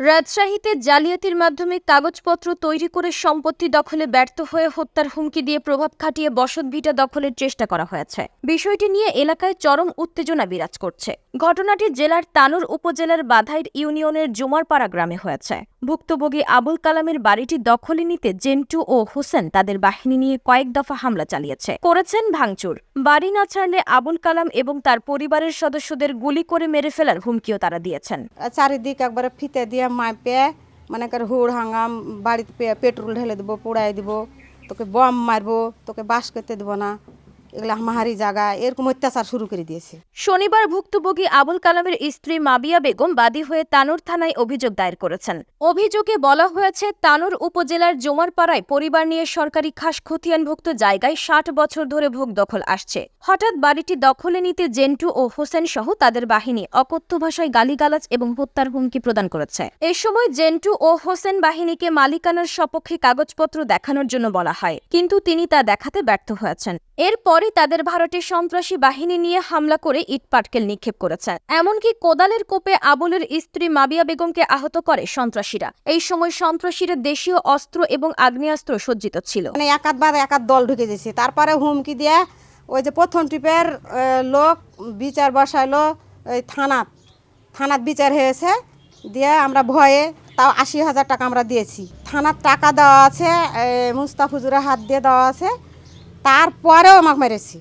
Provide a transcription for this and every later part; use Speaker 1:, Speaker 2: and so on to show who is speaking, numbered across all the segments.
Speaker 1: রাজশাহীতে জালিয়াতির মাধ্যমে কাগজপত্র তৈরি করে সম্পত্তি দখলে ব্যর্থ হয়ে হত্যার হুমকি দিয়ে প্রভাব খাটিয়ে বসতভিটা দখলের চেষ্টা করা হয়েছে। বিষয়টি নিয়ে এলাকায় চরম উত্তেজনা বিরাজ করছে। ঘটনাটি জেলার তানুর উপজেলার বাধাইর ইউনিয়নের জুমারপাড়া গ্রামে হয়েছে। ভুক্তভোগী আবুল কালামের বাড়িটি দখলে নিতে জেন্টু ও হোসেন তাদের বাহিনী নিয়ে কয়েক দফা হামলা চালিয়েছে। করেছেন ভাঙচুর। বাড়ি না ছাড়লে আবুল কালাম এবং তার পরিবারের সদস্যদের গুলি করে মেরে ফেলার হুমকিও তারা দিয়েছেন।
Speaker 2: চারিদিক একবারে ফিতে দিয়ে মাপে মানে করে হুড় হাঙ্গাম, বাড়িতে পেট্রোল ঢেলে দেবো পোড়াই দিব, তোকে বম মারবো, তোকে বাস করতে দেবো না। এগুলো মাহারি জায়গা এরকম অত্যাচার শুরু করে দিয়েছে।
Speaker 1: শনিবার ভুক্তভোগী আবুল কালামের স্ত্রী মাবিয়া বেগম বাদী হয়ে তানুর থানায় অভিযোগ দায়ের করেছেন। অভিযোগে বলা হয়েছে, তানুর উপজেলার জোমারপাড়ায় পরিবার নিয়ে সরকারি খাস খতিয়ানভুক্ত জায়গায় ষাট বছর ধরে ভোগ দখল আসছে। হঠাৎ বাড়িটি দখলে নিতে জেন্টু ও হোসেন সহ তাদের বাহিনী অকথ্য ভাষায় গালিগালাজ এবং হত্যার হুমকি প্রদান করেছে। এ সময় জেন্টু ও হোসেন বাহিনীকে মালিকানার সপক্ষে কাগজপত্র দেখানোর জন্য বলা হয়, কিন্তু তিনি তা দেখাতে ব্যর্থ হয়েছেন। এরপরই তাদের ভারতের সন্ত্রাসী বাহিনী নিয়ে হামলা করে ইটপাটকেল নিক্ষেপ করেছে। এমনকি কোদালের কোপে আবুলের স্ত্রী মাবিয়া বেগমকে আহত করে সন্ত্রাসীরা। এই সময় সন্ত্রাসীরা দেশীয় অস্ত্র এবং আগ্নেয়াস্ত্র সজ্জিত ছিল।
Speaker 2: মানে একাত বার একাত দল ঢুকে গেছে। তারপরে হুমকি দিয়ে ওই যে প্রথম ট্রিপের লোক বিচার বসাইলো ওই থানাত। থানাত বিচার হয়েছে। দিয়ে আমরা ভয়ে তাও আশি হাজার টাকা আমরা দিয়েছি। থানার টাকা দেওয়া আছে মুস্তাফুজুরের হাত দিয়ে দেওয়া আছে। তারপরেও আমাকে মেরেছি।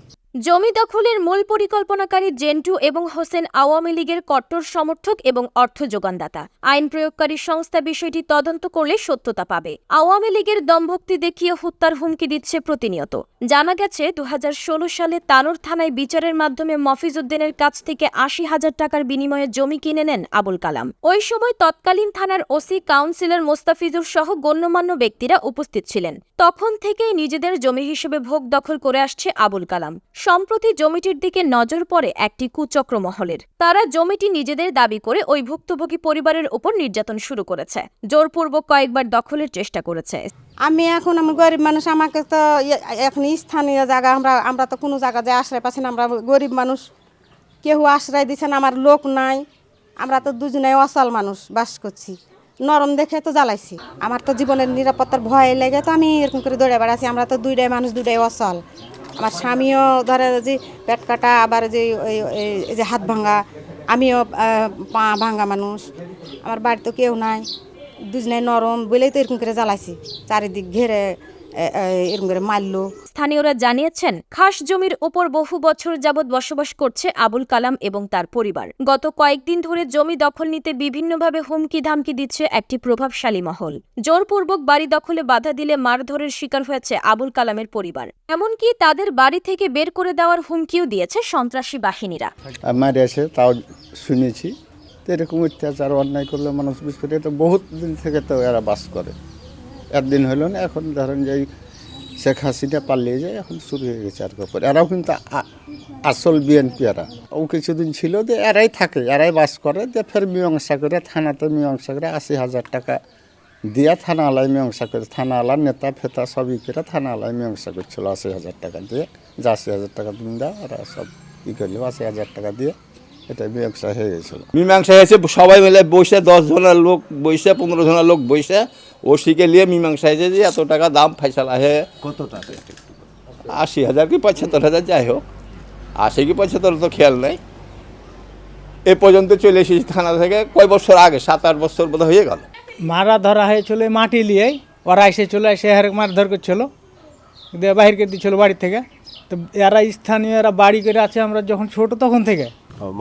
Speaker 1: জমি দখলের মূল পরিকল্পনাকারী জেন্টু এবং হোসেন আওয়ামী লীগের কট্টর সমর্থক এবং অর্থ যোগানদাতা। আইন প্রয়োগকারী সংস্থা বিষয়টি তদন্ত করলে সত্যতা পাবে। আওয়ামী লীগের দমভক্তি দেখিয়ে হত্যার হুমকি দিচ্ছে প্রতিনিয়ত। জানা গেছে দু হাজার ষোলো সালে তানোর থানায় বিচারের মাধ্যমে মফিজউদ্দিনের কাছ থেকে আশি হাজার টাকার বিনিময়ে জমি কিনে নেন আবুল কালাম। ওই সময় তৎকালীন থানার ওসি কাউন্সিলর মোস্তাফিজুর সহ গণ্যমান্য ব্যক্তিরা উপস্থিত ছিলেন। তখন থেকেই নিজেদের জমি হিসেবে ভোগ দখল করে আসছে আবুল কালাম। সম্প্রতি জমিটির দিকে নজর পড়ে একটি কুচক্র মহলের। তারা জমিটি নিজেদের দাবি করে ওই ভুক্তভোগী পরিবারের উপর নির্যাতন শুরু করেছে। জোরপূর্বক কয়েকবার দখলের চেষ্টা করেছে।
Speaker 2: আমি এখন আমি গরিব মানুষ, আমাকে তো এখন স্থানীয় জায়গা, আমরা আমরা তো কোনো জায়গা যায় আশ্রয় পাচ্ছি না, আমরা গরিব মানুষ। কেউ আশ্রয় দিচ্ছে না, আমার লোক নাই। আমরা তো দুজনে অসল মানুষ, বাস করছি। নরম দেখে তো জ্বালাইছি। আমার তো জীবনের নিরাপত্তার ভয় লেগে তো আমি এরকম করে দৌড়ে বেড়াচ্ছি। আমরা তো দুইটাই মানুষ, দুইটাই অসল আমার স্বামীও ধরে যে পেট কাটা, আবার যে এই যে হাত ভাঙা আমিও পা ভাঙা মানুষ। আমার বাড়িতে কেউ নাই, দুজনে নরম বলেই তো এরকম করে জ্বালাইছি। চারিদিক ঘেরে এরকম করে মারলো।
Speaker 1: স্থানীয়রা জানিয়েছেন খাস জমির ওপর বহু বছর যাবৎ বসবাস করছে আবুল কালাম এবং তার পরিবার। গত কয়েকদিন ধরে জমি দখল নিতে বিভিন্নভাবে হুমকি ধামকি দিচ্ছে একটি প্রভাবশালী মহল। জোরপূর্বক বাড়ি দখলে বাধা দিলে মারধরের শিকার হয়েছে আবুল কালামের পরিবার। এমনকি তাদের বাড়ি থেকে বের করে দেওয়ার হুমকিও দিয়েছে সন্ত্রাসী বাহিনীরা।
Speaker 3: মারে আসে তাও শুনেছি। এরকম অত্যাচার অন্যায় করলে মানুষ বুঝতে পারে। তো বহুত দিন থেকে তো এরা বাস করে। একদিন হলো না, এখন ধরেন যে শেখ হাসিনা পালিয়ে যায়, এখন শুরু হয়ে গেছে আর ব্যাপার এরাও কিন্তু আসল বিএনপি এরা। ও কিছুদিন ছিল যে এরাই থাকে, এরাই বাস করে, যে ফের মীমাংসা করে, থানাতে মীমাংসা করে, আশি হাজার টাকা দিয়া থানা আলায় মীমাংসা করে থানা আলার নেতা, ফেতা সবই করে থানা আলায় মীমাংসা করছিল আশি হাজার টাকা দিয়ে। যে আশি হাজার টাকা তুমি দাও, ওরা সব ই করল, আশি হাজার টাকা দিয়ে এটা মীমাংসা হয়ে গেছিল।
Speaker 4: মীমাংসা হয়েছে সবাই মিলে বসে দশ জনের লোক বসে পনেরো জনের লোক বসে ওসিকে নিয়ে মীমাংসা হয়েছে যে এত টাকা দাম ফাইসালা হয়ে
Speaker 5: কত টাকা?
Speaker 4: আশি হাজার কি পঁচাত্তর হাজার যাই হোক। আশি কি পঁচাত্তর তো খেয়াল নেই। এ পর্যন্ত চলে এসেছি থানা থেকে কয় বছর আগে? সাত আট বছর বোধ হয়ে গেল।
Speaker 6: মারা ধরা হয়েছিল মাটি নিয়েই। ওরা এসে চলে এসে হারে মারধর করছিল। দিয়ে বাহির করে দিচ্ছিল বাড়ি থেকে। তো এরা স্থানীয় এরা বাড়ি করে আছে আমরা যখন ছোট তখন থেকে।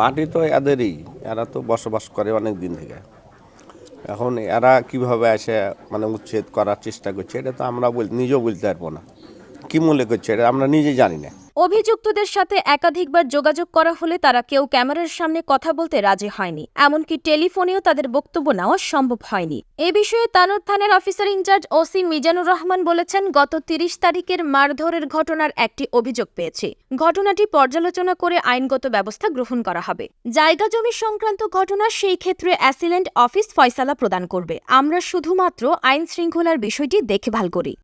Speaker 5: মাটি তো এদেরই, এরা তো বসবাস করে অনেক দিন থেকে। এখন এরা কীভাবে এসে মানে উচ্ছেদ করার চেষ্টা করছে, এটা তো আমরা নিজেও বলতে পারব না। কি মূলে করছে এটা আমরা নিজে জানি না।
Speaker 1: অভিযুক্তদের সাথে একাধিকবার যোগাযোগ করা হলে তারা কেউ ক্যামেরার সামনে কথা বলতে রাজি হয়নি। এমনকি টেলিফোনেও তাদের বক্তব্য নেওয়া সম্ভব হয়নি। এ বিষয়ে তানোর থানার officer incharge OC Mizanur Rahman বলেছেন, গত তিরিশ তারিখের মারধরের ঘটনার একটি অভিযোগ পেয়েছে। ঘটনাটি পর্যালোচনা করে আইনগত ব্যবস্থা গ্রহণ করা হবে। জায়গা জমি সংক্রান্ত ঘটনা সেই ক্ষেত্রে অ্যাসিলেন্ট অফিস ফয়সালা প্রদান করবে। আমরা শুধুমাত্র আইন শৃঙ্খলার বিষয়টি দেখভাল করি।